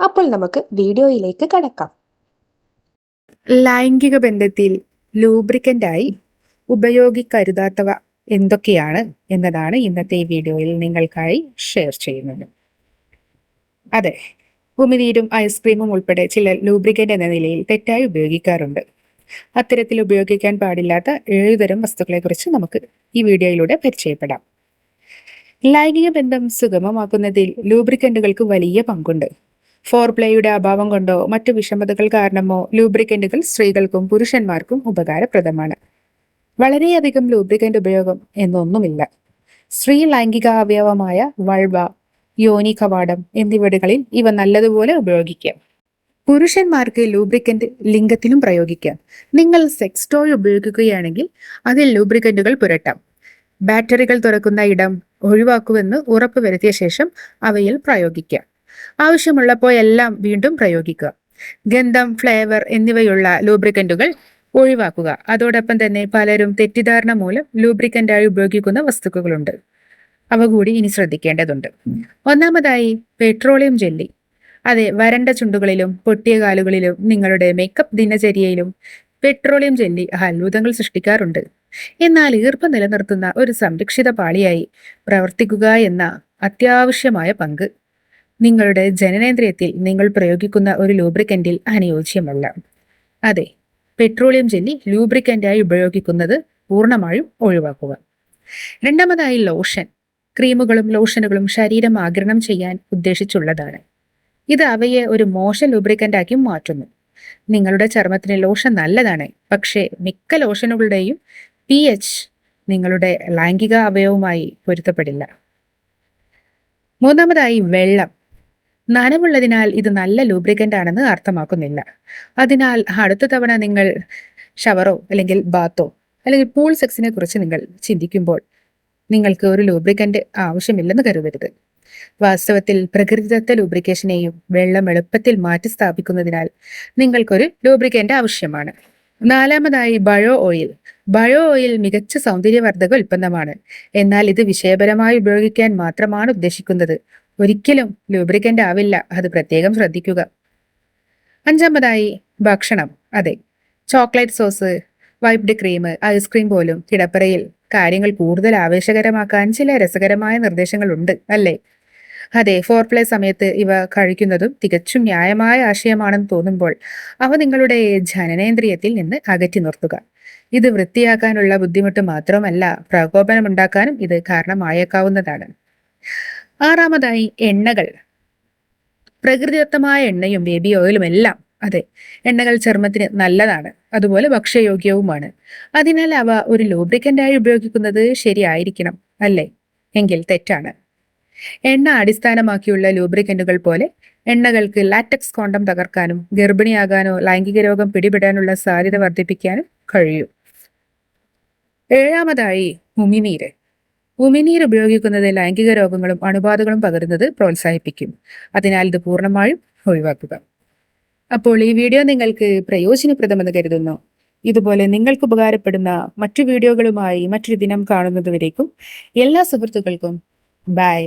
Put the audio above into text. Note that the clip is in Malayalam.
അപ്പോൾ നമുക്ക് വീഡിയോയിലേക്ക് കടക്കാം. ലൈംഗിക ബന്ധത്തിൽ ലൂബ്രിക്കന്റായി ഉപയോഗിക്കരുതാത്തവ എന്തൊക്കെയാണ് എന്നതാണ് ഇന്നത്തെ വീഡിയോയിൽ നിങ്ങൾക്കായി ഷെയർ ചെയ്യുന്നത്. അതെ ഉമിനീരും ഐസ്ക്രീമും ഉൾപ്പെടെ ചില ലൂബ്രിക്കന്റ് എന്ന നിലയിൽ തെറ്റായി ഉപയോഗിക്കാറുണ്ട്. അത്തരത്തിൽ ഉപയോഗിക്കാൻ പാടില്ലാത്ത ഏഴുതരം വസ്തുക്കളെക്കുറിച്ച് നമുക്ക് ഈ വീഡിയോയിലൂടെ പരിചയപ്പെടാം. ലൈംഗിക ബന്ധം സുഗമമാക്കുന്നതിൽ ലൂബ്രിക്കന്റുകൾക്ക് വലിയ പങ്കുണ്ട്. ഫോർ പ്ലേയുടെ അഭാവം കൊണ്ടോ മറ്റു വിഷമതകൾ കാരണമോ ലൂബ്രിക്കന്റുകൾ സ്ത്രീകൾക്കും പുരുഷന്മാർക്കും ഉപകാരപ്രദമാണ്. വളരെയധികം ലൂബ്രിക്കന്റ് ഉപയോഗം എന്നൊന്നുമില്ല. സ്ത്രീ ലൈംഗിക അവയവമായ വൾവ യോനി കവാടം എന്നിവിടങ്ങളിൽ ഇവ നല്ലതുപോലെ ഉപയോഗിക്കാം. പുരുഷന്മാർക്ക് ലൂബ്രിക്കന്റ് ലിംഗത്തിലും പ്രയോഗിക്കാം. നിങ്ങൾ സെക്സ് ടോയ് ഉപയോഗിക്കുകയാണെങ്കിൽ അതിൽ ലൂബ്രിക്കന്റുകൾ പുരട്ടാം. ബാറ്ററികൾ തുറക്കുന്ന ഇടം ഒഴിവാക്കുമെന്ന് ഉറപ്പുവരുത്തിയ ശേഷം അവയിൽ പ്രയോഗിക്കാം. ആവശ്യമുള്ളപ്പോൾ എല്ലാം വീണ്ടും പ്രയോഗിക്കുക. ഗന്ധം ഫ്ലേവർ എന്നിവയുള്ള ലൂബ്രിക്കന്റുകൾ ഒഴിവാക്കുക. അതോടൊപ്പം തന്നെ പലരും തെറ്റിദ്ധാരണ മൂലം ലൂബ്രിക്കന്റായി ഉപയോഗിക്കുന്ന വസ്തുക്കളുണ്ട്. അവ കൂടി ഇനി ശ്രദ്ധിക്കേണ്ടതുണ്ട്. ഒന്നാമതായി പെട്രോളിയം ജെല്ലി. അതെ വരണ്ട ചുണ്ടുകളിലും പൊട്ടിയ കാലുകളിലും നിങ്ങളുടെ മേക്കപ്പ് ദിനചര്യയിലും പെട്രോളിയം ജെല്ലി അത്ഭുതങ്ങൾ സൃഷ്ടിക്കാറുണ്ട്. എന്നാൽ ഈർപ്പം നിലനിർത്തുന്ന ഒരു സംരക്ഷിത പാളിയായി പ്രവർത്തിക്കുക എന്ന അത്യാവശ്യമായ പങ്ക്. നിങ്ങളുടെ ജനനേന്ദ്രിയത്തിൽ നിങ്ങൾ പ്രയോഗിക്കുന്ന ഒരു ലൂബ്രിക്കന്റിൽ അനുയോജ്യമല്ല. അതെ പെട്രോളിയം ജെല്ലി ലൂബ്രിക്കന്റായി ഉപയോഗിക്കുന്നത് പൂർണമായും ഒഴിവാക്കുക. രണ്ടാമതായി ലോഷൻ ക്രീമുകളും ലോഷനുകളും ശരീരം ആഗിരണം ചെയ്യാൻ ഉദ്ദേശിച്ചുള്ളതാണ്. ഇത് അവയെ ഒരു മോശം ലൂബ്രിക്കന്റാക്കി മാറ്റുന്നു. നിങ്ങളുടെ ചർമ്മത്തിന് ലോഷൻ നല്ലതാണ് പക്ഷേ മിക്ക ലോഷനുകളുടെയും പി എച്ച് നിങ്ങളുടെ ലൈംഗിക അവയവുമായി പൊരുത്തപ്പെടില്ല. മൂന്നാമതായി വെള്ളം നനവുള്ളതിനാൽ ഇത് നല്ല ലൂബ്രിക്കന്റ് ആണെന്ന് അർത്ഥമാക്കുന്നില്ല. അതിനാൽ അടുത്ത തവണ നിങ്ങൾ ഷവറോ അല്ലെങ്കിൽ ബാത്തോ അല്ലെങ്കിൽ പൂൾ സെക്സിനെ കുറിച്ച് നിങ്ങൾ ചിന്തിക്കുമ്പോൾ നിങ്ങൾക്ക് ഒരു ലൂബ്രിക്കന്റ് ആവശ്യമില്ലെന്ന് കരുതരുത്. വാസ്തവത്തിൽ പ്രകൃതിദത്ത ലൂബ്രിക്കേഷനെയും വെള്ളം എളുപ്പത്തിൽ മാറ്റി സ്ഥാപിക്കുന്നതിനാൽ നിങ്ങൾക്കൊരു ലൂബ്രിക്കന്റ് ആവശ്യമാണ്. നാലാമതായി ബയോ ഓയിൽ ബയോ ഓയിൽ മികച്ച സൗന്ദര്യവർദ്ധക ഉൽപ്പന്നമാണ്. എന്നാൽ ഇത് വിഷയപരമായി ഉപയോഗിക്കാൻ മാത്രമാണ് ഉദ്ദേശിക്കുന്നത്. ഒരിക്കലും ലൂബ്രിക്കന്റ് ആവില്ല. അത് പ്രത്യേകം ശ്രദ്ധിക്കുക. അഞ്ചാമതായി ഭക്ഷണം. അതെ chocolate sauce whipped cream ice cream പോലും കിടപ്പറയിൽ കാര്യങ്ങൾ കൂടുതൽ ആവേശകരമാക്കാൻ ചില രസകരമായ നിർദ്ദേശങ്ങളുണ്ട് അല്ലേ? അതെ ഫോർ പ്ലേ സമയത്ത് ഇവ കഴിക്കുന്നതും തികച്ചും ന്യായമായ ആശയമാണെന്ന് തോന്നുമ്പോൾ അവ നിങ്ങളുടെ ജനനേന്ദ്രിയത്തിൽ നിന്ന് അകറ്റി നിർത്തുക. ഇത് വൃത്തിയാക്കാനുള്ള ബുദ്ധിമുട്ട് മാത്രമല്ല പ്രകോപനമുണ്ടാക്കാനും ഇത് കാരണമായേക്കാവുന്നതാണ്. ആറാമതായി എണ്ണകൾ. പ്രകൃതിദത്തമായ എണ്ണയും ബേബി ഓയിലും എല്ലാം അതെ എണ്ണകൾ ചർമ്മത്തിന് നല്ലതാണ് അതുപോലെ ഭക്ഷ്യയോഗ്യവുമാണ്. അതിനാൽ അവ ഒരു ലൂബ്രിക്കന്റായി ഉപയോഗിക്കുന്നത് ശരിയായിരിക്കണം അല്ലേ? എങ്കിൽ തെറ്റാണ്. എണ്ണ അടിസ്ഥാനമാക്കിയുള്ള ലൂബ്രിക്കന്റുകൾ പോലെ എണ്ണകൾക്ക് ലാറ്റക്സ് കോണ്ടം തകർക്കാനും ഗർഭിണിയാകാനോ ലൈംഗിക രോഗം പിടിപെടാനുള്ള സാധ്യത വർദ്ധിപ്പിക്കാനും കഴിയും. ഏഴാമതായി ഉമിനീര് ഉമിനീർ ഉപയോഗിക്കുന്നത് ലൈംഗിക രോഗങ്ങളും അണുബാധകളും പകരുന്നത് പ്രോത്സാഹിപ്പിക്കും. അതിനാൽ ഇത് പൂർണമായും ഒഴിവാക്കുക. അപ്പോൾ ഈ വീഡിയോ നിങ്ങൾക്ക് പ്രയോജനപ്രദമെന്ന് കരുതുന്നു. ഇതുപോലെ നിങ്ങൾക്ക് ഉപകാരപ്പെടുന്ന മറ്റു വീഡിയോകളുമായി മറ്റൊരു ദിനം കാണുന്നതുവരേക്കും എല്ലാ സുഹൃത്തുക്കൾക്കും ബൈ.